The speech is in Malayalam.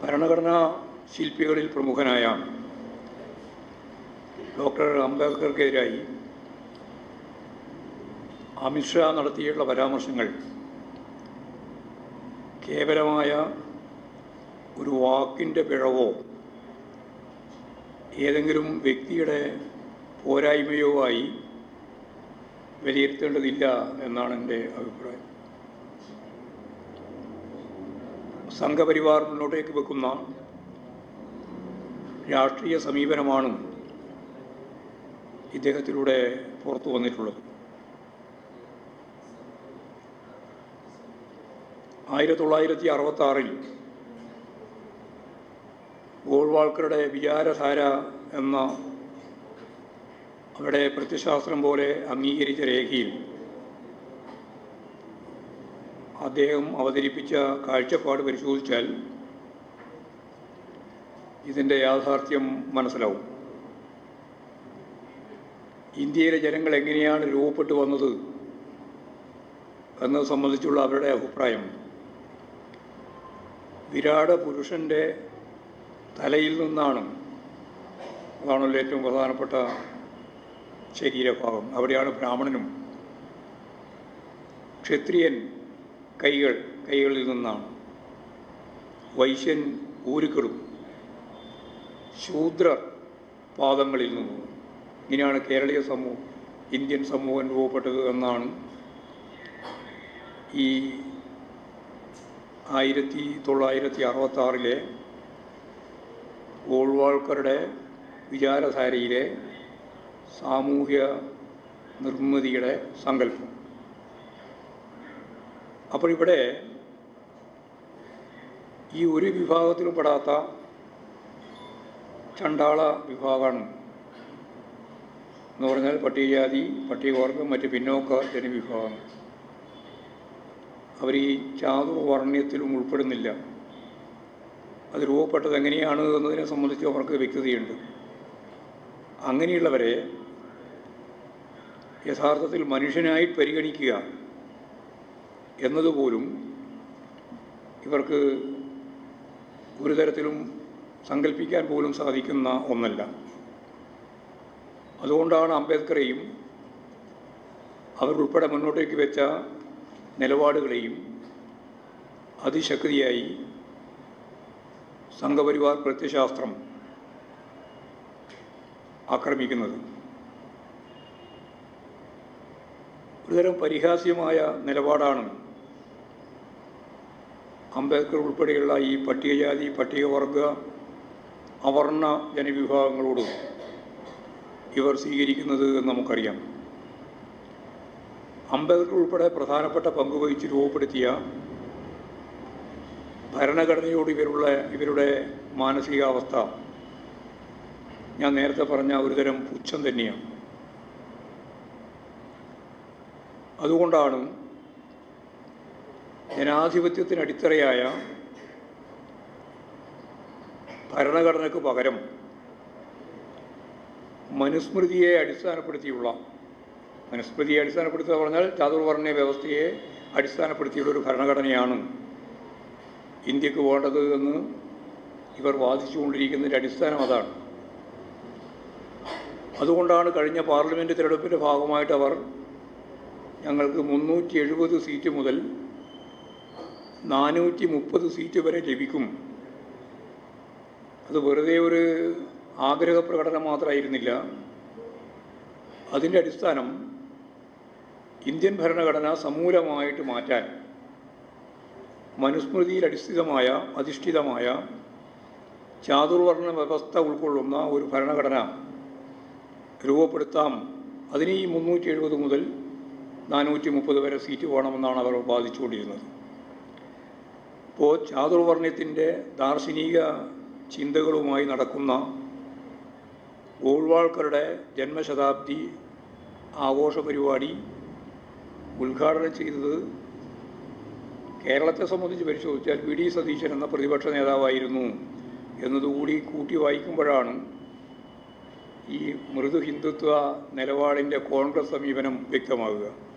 ഭരണഘടനാ ശില്പികളിൽ പ്രമുഖനായ ഡോക്ടർ അംബേദ്കർക്കെതിരായി അമിത്ഷാ നടത്തിയുള്ള പരാമർശങ്ങൾ കേവലമായ ഒരു വാക്കിന്റെ പിഴവോ ഏതെങ്കിലും വ്യക്തിയുടെ പോരായ്മയോ ആയി വിലയിരുത്തേണ്ടതില്ല എന്നാണ് എന്റെ അഭിപ്രായം. സംഘപരിവാർ മുന്നോട്ടേക്ക് വെക്കുന്ന രാഷ്ട്രീയ സമീപനമാണ് ഇദ്ദേഹത്തിലൂടെ പുറത്തു വന്നിട്ടുള്ളത്. ആയിരത്തി തൊള്ളായിരത്തി അറുപത്തി ആറിൽ ഗോൾവാൾക്കറുടെ വിചാരധാര എന്ന അവിടെ പ്രത്യശാസ്ത്രം പോലെ അംഗീകരിച്ച രേഖയിൽ അദ്ദേഹം അവതരിപ്പിച്ച കാഴ്ചപ്പാട് പരിശോധിച്ചാൽ ഇതിന്റെ യാഥാർത്ഥ്യം മനസ്സിലാവും. ഇന്ത്യയിലെ ജനങ്ങൾ എങ്ങനെയാണ് രൂപപ്പെട്ടു വന്നത് എന്നത് സംബന്ധിച്ചുള്ള അവരുടെ അഭിപ്രായം. വിരാട് പുരുഷന്റെ തലയിൽ നിന്നാണ് അതാണല്ലോ ഏറ്റവും പ്രധാനപ്പെട്ട ശരീരഭാഗം. അവിടെയാണ് ബ്രാഹ്മണനും ക്ഷത്രിയൻ കൈകൾ കൈകളിൽ നിന്നാണ്. വൈശ്യൻ ഊരുക്കളും ശൂദ്രർ പാദങ്ങളിൽ നിന്നും. ഇങ്ങനെയാണ് കേരളീയ സമൂഹം ഇന്ത്യൻ സമൂഹം രൂപപ്പെട്ടത് എന്നാണ് ഈ ആയിരത്തി തൊള്ളായിരത്തി അറുപത്താറിലെ ഗോൾവാൾക്കറുടെ വിചാരധാരയിലെ സാമൂഹ്യ നിർമ്മിതിയുടെ സങ്കല്പം. അപ്പോൾ ഇവിടെ ഈ ഒരു വിഭാഗത്തിൽ പെടാത്ത ചണ്ടാള വിഭാഗമാണ്. എന്ന് പറഞ്ഞാൽ പട്ടികജാതി പട്ടികവർഗം മറ്റ് പിന്നോക്ക ജനവിഭാഗം അവർ ഈ ചാതുർവർണയത്തിലും ഉൾപ്പെടുന്നില്ല. അത് രൂപപ്പെട്ടത് എങ്ങനെയാണ് എന്നതിനെ സംബന്ധിച്ച് അവർക്ക് വ്യക്തതയുണ്ട്. അങ്ങനെയുള്ളവരെ യഥാർത്ഥത്തിൽ മനുഷ്യനായി പരിഗണിക്കുക എന്നതുപോലും ഇവർക്ക് ഒരു തരത്തിലും സങ്കല്പിക്കാൻ പോലും സാധിക്കുന്ന ഒന്നല്ല. അതുകൊണ്ടാണ് അംബേദ്കറെയും അവരുൾപ്പെടെ മുന്നോട്ടേക്ക് വെച്ച നിലപാടുകളെയും അതിശക്തിയായി സംഘപരിവാർ പ്രത്യശാസ്ത്രം ആക്രമിക്കുന്നത്. ഒരുതരം പരിഹാസ്യമായ നിലപാടാണ് അംബേദ്കർ ഉൾപ്പെടെയുള്ള ഈ പട്ടികജാതി പട്ടികവർഗ അവർണ ജനവിഭാഗങ്ങളോട് ഇവർ സ്വീകരിക്കുന്നത് എന്ന് നമുക്കറിയാം. അംബേദ്കർ ഉൾപ്പെടെ പ്രധാനപ്പെട്ട പങ്ക് വഹിച്ച് രൂപപ്പെടുത്തിയ ഭരണഘടനയോട് ഇവരുള്ള ഇവരുടെ മാനസികാവസ്ഥ ഞാൻ നേരത്തെ പറഞ്ഞ ഒരുതരം പുച്ഛം തന്നെയാണ്. അതുകൊണ്ടാണ് ജനാധിപത്യത്തിന് അടിത്തറയായ ഭരണഘടനയ്ക്ക് പകരം മനുസ്മൃതിയെ അടിസ്ഥാനപ്പെടുത്തിയുള്ള മനുസ്മൃതിയെ അടിസ്ഥാനപ്പെടുത്തുക പറഞ്ഞാൽ ചാതുർവർണ വ്യവസ്ഥയെ അടിസ്ഥാനപ്പെടുത്തിയുള്ള ഒരു ഭരണഘടനയാണ് ഇന്ത്യയ്ക്ക് വേണ്ടത് എന്ന് ഇവർ വാദിച്ചുകൊണ്ടിരിക്കുന്നതിന്റെ അടിസ്ഥാനം അതാണ്. അതുകൊണ്ടാണ് കഴിഞ്ഞ പാർലമെന്റ് തിരഞ്ഞെടുപ്പിന്റെ ഭാഗമായിട്ട് അവർ ഞങ്ങൾക്ക് മുന്നൂറ്റി എഴുപത് സീറ്റ് മുതൽ നാനൂറ്റി മുപ്പത് സീറ്റ് വരെ ലഭിക്കും. അത് വെറുതെ ഒരു ആഗ്രഹ പ്രകടനം മാത്രമായിരുന്നില്ല അതിന്റെ അടിസ്ഥാനം ഇന്ത്യൻ ഭരണഘടന സമൂലമായിട്ട് മാറ്റാൻ മനുസ്മൃതിയിൽ അടിസ്ഥിതമായ അധിഷ്ഠിതമായ ചാതുർവർണ വ്യവസ്ഥ ഉൾക്കൊള്ളുന്ന ഒരു ഭരണഘടന രൂപപ്പെടുത്താം. അതിന് ഈ മുന്നൂറ്റി എഴുപത് മുതൽ നാനൂറ്റി മുപ്പത് വരെ സീറ്റ് വേണമെന്നാണ് അവർ വാദിച്ചുകൊണ്ടിരുന്നത്. ഇപ്പോൾ ചാതുർവർണയത്തിന്റെ ദാർശനിക ചിന്തകളുമായി നടക്കുന്ന ഗോൾവാൾക്കറുടെ ജന്മശതാബ്ദി ആഘോഷ പരിപാടി ഉദ്ഘാടനം ചെയ്തത് കേരളത്തെ സംബന്ധിച്ച് പരിശോധിച്ചാൽ വി. ഡി. സതീശൻ എന്ന പ്രതിപക്ഷ നേതാവായിരുന്നു എന്നതുകൂടി കൂട്ടി വായിക്കുമ്പോഴാണ് ഈ മൃദു ഹിന്ദുത്വ നിലപാടിന്റെ കോൺഗ്രസ് സമീപനം വ്യക്തമാകുക.